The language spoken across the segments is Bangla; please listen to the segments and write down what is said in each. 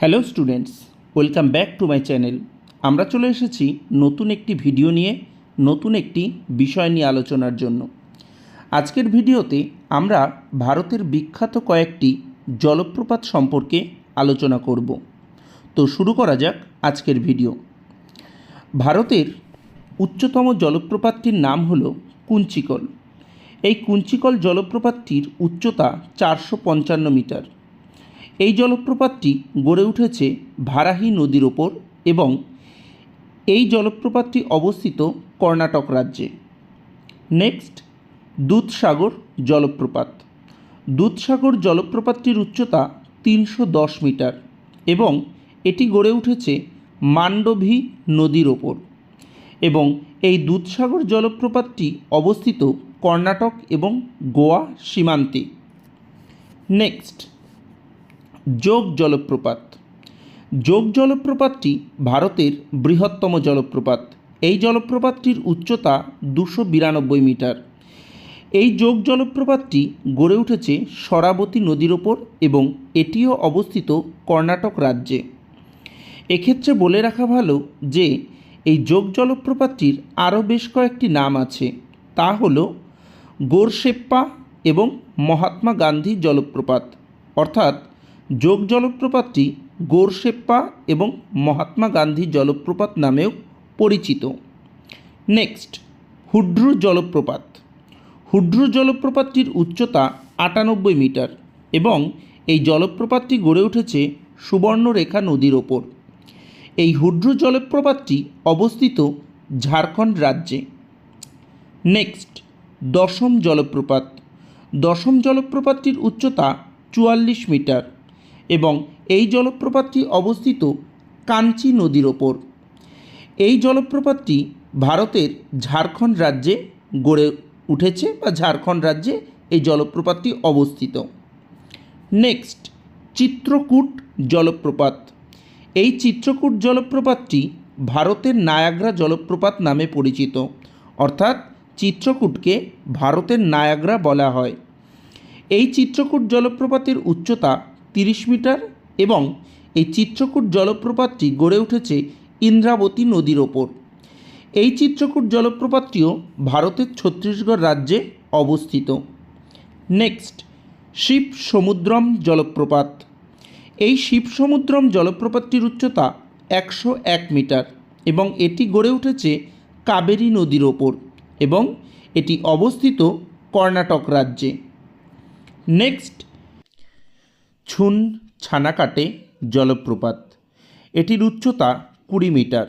Hello students welcome back to my channel আমরা চলে এসেছি নতুন একটি ভিডিও নিয়ে, নতুন একটি বিষয় নিয়ে আলোচনার জন্য। আজকের ভিডিওতে আমরা ভারতের বিখ্যাত কয়েকটি জলপ্রপাত সম্পর্কে আলোচনা করব। তো শুরু করা যাক আজকের ভিডিও ভারতের উচ্চতম জলপ্রপাতটির নাম হল কুঞ্চিকল। এই কুঞ্চিকল জলপ্রপাতটির উচ্চতা চারশো পঞ্চান্ন মিটার। এই জলপ্রপাতটি গড়ে উঠেছে ভারাহি নদীর ওপর এবং এই জলপ্রপাতটি অবস্থিত কর্ণাটক রাজ্যে। নেক্সট, দুধসাগর জলপ্রপাত। দুধসাগর জলপ্রপাতটির উচ্চতা তিনশো দশ মিটার এবং এটি গড়ে উঠেছে মান্ডভি নদীর ওপর এবং এই দুধসাগর জলপ্রপাতটি অবস্থিত কর্ণাটক এবং গোয়া সীমান্তে। নেক্সট যোগ জলপ্রপাত। যোগ জলপ্রপাতটি ভারতের বৃহত্তম জলপ্রপাত। এই জলপ্রপাতটির উচ্চতা দুশো বিরানব্বই মিটার। এই যোগ জলপ্রপাতটি গড়ে উঠেছে সরাবতী নদীর ওপর এবং এটিও অবস্থিত কর্ণাটক রাজ্যে। এক্ষেত্রে বলে রাখা ভালো যে, এই যোগ জলপ্রপাতটির আরও বেশ কয়েকটি নাম আছে। তা হল গোরশেপ্পা এবং মহাত্মা গান্ধী জলপ্রপাত। অর্থাৎ যোগ জলপ্রপাতটি গোরশেপ্পা এবং মহাত্মা গান্ধী জলপ্রপাত নামেও পরিচিত। নেক্সট, হুড্রু জলপ্রপাত। হুড্রু জলপ্রপাতটির উচ্চতা আটানব্বই মিটার এবং এই জলপ্রপাতটি গড়ে উঠেছে সুবর্ণরেখা নদীর ওপর। এই হুড্রু জলপ্রপাতটি অবস্থিত ঝাড়খণ্ড রাজ্যে। নেক্সট, দশম জলপ্রপাত। দশম জলপ্রপাতটির উচ্চতা চুয়াল্লিশ মিটার এবং এই জলপ্রপাতটি অবস্থিত কাঞ্চি নদীর ওপর। এই জলপ্রপাতটি ভারতের ঝাড়খণ্ড রাজ্যে গড়ে উঠেছে বা ঝাড়খণ্ড রাজ্যে এই জলপ্রপাতটি অবস্থিত। নেক্সট, চিত্রকূট জলপ্রপাত। এই চিত্রকূট জলপ্রপাতটি ভারতের নায়াগ্রা জলপ্রপাত নামে পরিচিত। অর্থাৎ চিত্রকূটকে ভারতের নায়াগ্রা বলা হয়। এই চিত্রকূট জলপ্রপাতের উচ্চতা তিরিশ মিটার এবং এই চিত্রকূট জলপ্রপাতটি গড়ে উঠেছে ইন্দ্রাবতী নদীর ওপর। এই চিত্রকূট জলপ্রপাতটিও ভারতের ছত্তিশগড় রাজ্যে অবস্থিত। নেক্সট শিব সমুদ্রম জলপ্রপাত। এই শিব সমুদ্রম জলপ্রপাতটির উচ্চতা একশো এক মিটার এবং এটি গড়ে উঠেছে কাবেরী নদীর ওপর এবং এটি অবস্থিত কর্ণাটক রাজ্যে। নেক্সট ছুন ছানাকাটে জলপ্রপাত। এটির উচ্চতা কুড়ি মিটার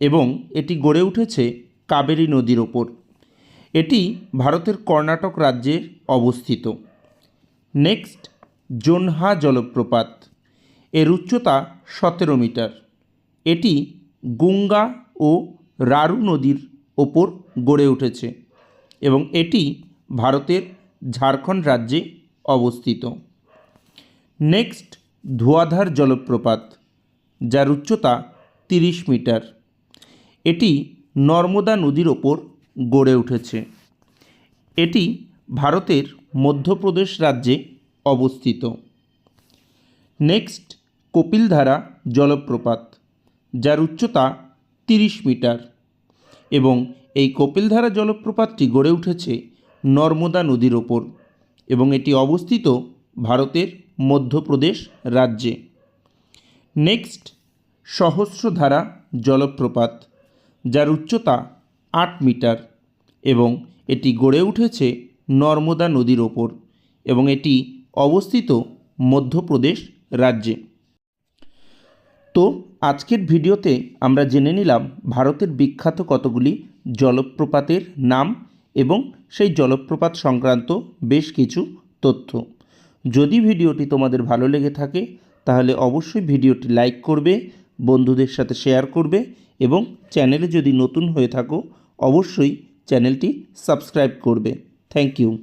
এবং এটি গড়ে উঠেছে কাবেরী নদীর ওপর। এটি ভারতের কর্ণাটক রাজ্যে অবস্থিত। নেক্সট, জোনহা জলপ্রপাত। এর উচ্চতা সতেরো মিটার। এটি গুঙ্গা ও রারু নদীর ওপর গড়ে উঠেছে এবং এটি ভারতের ঝাড়খণ্ড রাজ্যে অবস্থিত। নেক্সট ধোয়াধার জলপ্রপাত, যার উচ্চতা তিরিশ মিটার। এটি নর্মদা নদীর ওপর গড়ে উঠেছে। এটি ভারতের মধ্যপ্রদেশ রাজ্যে অবস্থিত। নেক্সট কপিলধারা জলপ্রপাত, যার উচ্চতা তিরিশ মিটার। এবং এই কপিলধারা জলপ্রপাতটি গড়ে উঠেছে নর্মদা নদীর ওপর। এবং এটি অবস্থিত ভারতের মধ্যপ্রদেশ রাজ্যে। নেক্সট, সহস্রধারা জলপ্রপাত, যার উচ্চতা আট মিটার এবং এটি গড়ে উঠেছে নর্মদা নদীর ওপর এবং এটি অবস্থিত মধ্যপ্রদেশ রাজ্যে। তো, আজকের ভিডিওতে আমরা জেনে নিলাম ভারতের বিখ্যাত কতগুলি জলপ্রপাতের নাম এবং সেই জলপ্রপাত সংক্রান্ত বেশ কিছু তথ্য। যদি ভিডিওটি তোমাদের ভালো লেগে থাকে, তাহলে অবশ্যই ভিডিওটি লাইক করবে, বন্ধুদের সাথে শেয়ার করবে এবং চ্যানেলে যদি নতুন হয়ে থাকো, অবশ্যই চ্যানেলটি সাবস্ক্রাইব করবে। Thank you.